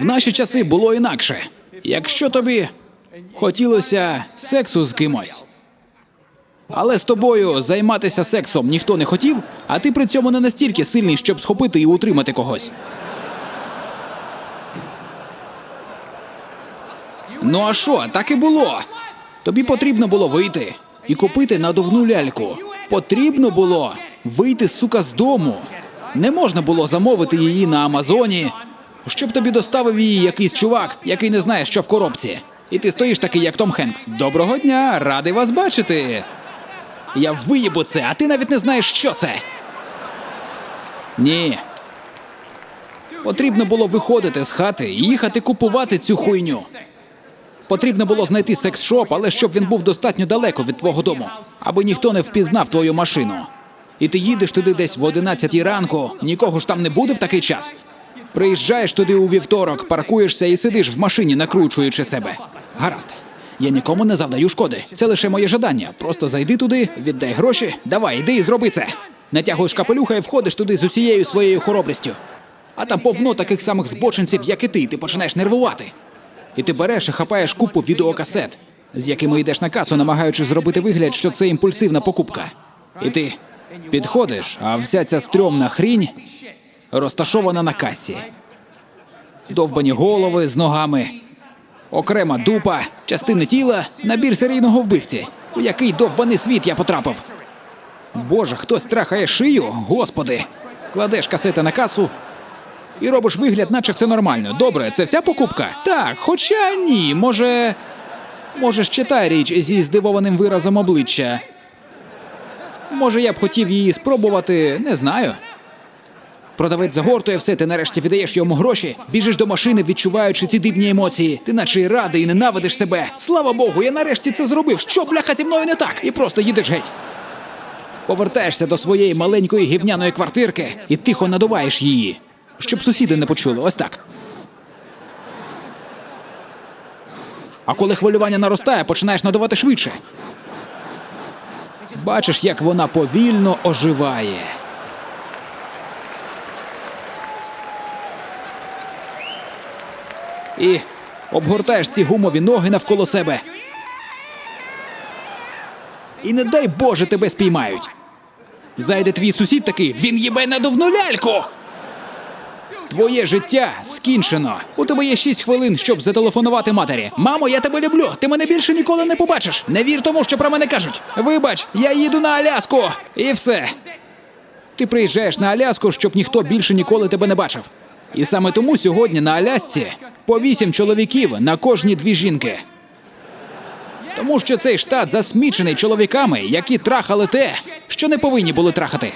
В наші часи було інакше. Якщо тобі хотілося сексу з кимось, але з тобою займатися сексом ніхто не хотів, а ти при цьому не настільки сильний, щоб схопити і утримати когось. Ну а що, так і було. Тобі потрібно було вийти і купити надувну ляльку. Потрібно було вийти, сука, з дому. Не можна було замовити її на Амазоні, щоб тобі доставив її якийсь чувак, який не знає, що в коробці. І ти стоїш такий, як Том Хенкс. Доброго дня, радий вас бачити. Я виїбу це, а ти навіть не знаєш, що це. Ні. Потрібно було виходити з хати і їхати купувати цю хуйню. Потрібно було знайти секс-шоп, але щоб він був достатньо далеко від твого дому, аби ніхто не впізнав твою машину. І ти їдеш туди десь в 11 ранку, нікого ж там не буде в такий час. Приїжджаєш туди у вівторок, паркуєшся і сидиш в машині, накручуючи себе. Гаразд. Я нікому не завдаю шкоди. Це лише моє жадання. Просто зайди туди, віддай гроші, давай, іди і зроби це. Натягуєш капелюха і входиш туди з усією своєю хоробрістю. А там повно таких самих збочинців, як і ти, ти починаєш нервувати. І ти береш і хапаєш купу відеокасет, з якими йдеш на касу, намагаючись зробити вигляд, що це імпульсивна покупка. І ти підходиш, а вся ця стрьомна хрінь розташована на касі. Довбані голови з ногами, окрема дупа, частини тіла, набір серійного вбивці. У який довбаний світ я потрапив. Боже, хтось трахає шию, господи. Кладеш касети на касу, і робиш вигляд, наче все нормально. Добре, це вся покупка? Так, хоча ні, може. Може, ще та річ зі здивованим виразом обличчя. Може, я б хотів її спробувати, не знаю. Продавець загортує все, ти нарешті віддаєш йому гроші, біжиш до машини, відчуваючи ці дивні емоції. Ти наче й радий і ненавидиш себе. Слава Богу, я нарешті це зробив. Що бляха зі мною не так? І просто їдеш геть. Повертаєшся до своєї маленької гівняної квартирки і тихо надуваєш її, щоб сусіди не почули. Ось так. А коли хвилювання наростає, починаєш надувати швидше. Бачиш, як вона повільно оживає. І обгортаєш ці гумові ноги навколо себе. І не дай Боже тебе спіймають. Зайде твій сусід такий, він їбе надувну ляльку. Твоє життя скінчено. У тебе є 6 хвилин, щоб зателефонувати матері. Мамо, я тебе люблю. Ти мене більше ніколи не побачиш. Не вір тому, що про мене кажуть. Вибач, я їду на Аляску. І все. Ти приїжджаєш на Аляску, щоб ніхто більше ніколи тебе не бачив. І саме тому сьогодні на Алясці по вісім чоловіків на кожні дві жінки. Тому що цей штат засмічений чоловіками, які трахали те, що не повинні були трахати.